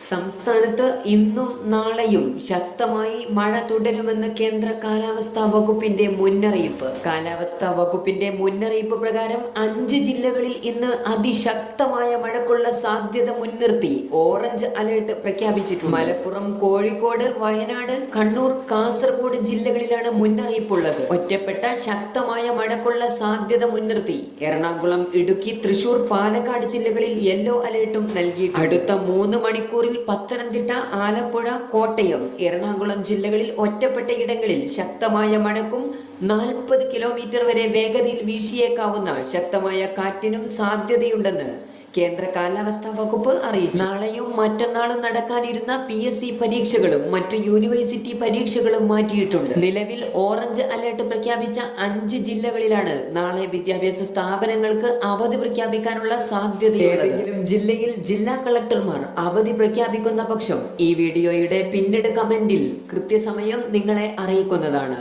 സംസ്ഥാനത്ത് ഇന്നും നാളെയും ശക്തമായി മഴ തുടരുമെന്ന് കേന്ദ്ര കാലാവസ്ഥാ വകുപ്പിന്റെ മുന്നറിയിപ്പ്. കാലാവസ്ഥാ വകുപ്പിന്റെ മുന്നറിയിപ്പ് പ്രകാരം അഞ്ച് ജില്ലകളിൽ ഇന്ന് അതിശക്തമായ മഴക്കുള്ള സാധ്യത മുൻനിർത്തി. ഓറഞ്ച് അലേർട്ട് പ്രഖ്യാപിച്ചിട്ടുണ്ട്. മലപ്പുറം കോഴിക്കോട് വയനാട് കണ്ണൂർ കാസർഗോഡ് ജില്ലകളിലാണ് മുന്നറിയിപ്പുള്ളത്. ഒറ്റപ്പെട്ട ശക്തമായ മഴക്കുള്ള സാധ്യത മുൻനിർത്തി. എറണാകുളം ഇടുക്കി തൃശൂർ പാലക്കാട് ജില്ലകളിൽ യെല്ലോ അലേർട്ടും നൽകി അടുത്ത മൂന്ന് മണിക്കൂറിൽ പത്തനംതിട്ട ആലപ്പുഴ കോട്ടയം എറണാകുളം ജില്ലകളിൽ ഒറ്റപ്പെട്ട ഇടങ്ങളിൽ ശക്തമായ മഴക്കും നാൽപ്പത് കിലോമീറ്റർ വരെ വേഗതയിൽ വീശിയേക്കാവുന്ന ശക്തമായ കാറ്റിനും സാധ്യതയുണ്ടെന്ന് കേന്ദ്ര കാലാവസ്ഥാ വകുപ്പ് അറിയിച്ചു. നാളെയും മറ്റന്നാളും നടക്കാനിരുന്ന പി എസ് സി പരീക്ഷകളും മറ്റു യൂണിവേഴ്സിറ്റി പരീക്ഷകളും മാറ്റിയിട്ടുണ്ട്. നിലവിൽ ഓറഞ്ച് അലേർട്ട് പ്രഖ്യാപിച്ച അഞ്ച് ജില്ലകളിലാണ് നാളെ വിദ്യാഭ്യാസ സ്ഥാപനങ്ങൾക്ക് അവധി പ്രഖ്യാപിക്കാനുള്ള സാധ്യതയുള്ളത്. ജില്ലയിൽ ജില്ലാ കളക്ടർമാർ അവധി പ്രഖ്യാപിക്കുന്ന പക്ഷം ഈ വീഡിയോയുടെ പിന്നീട് കമന്റിൽ കൃത്യസമയം നിങ്ങളെ അറിയിക്കുന്നതാണ്.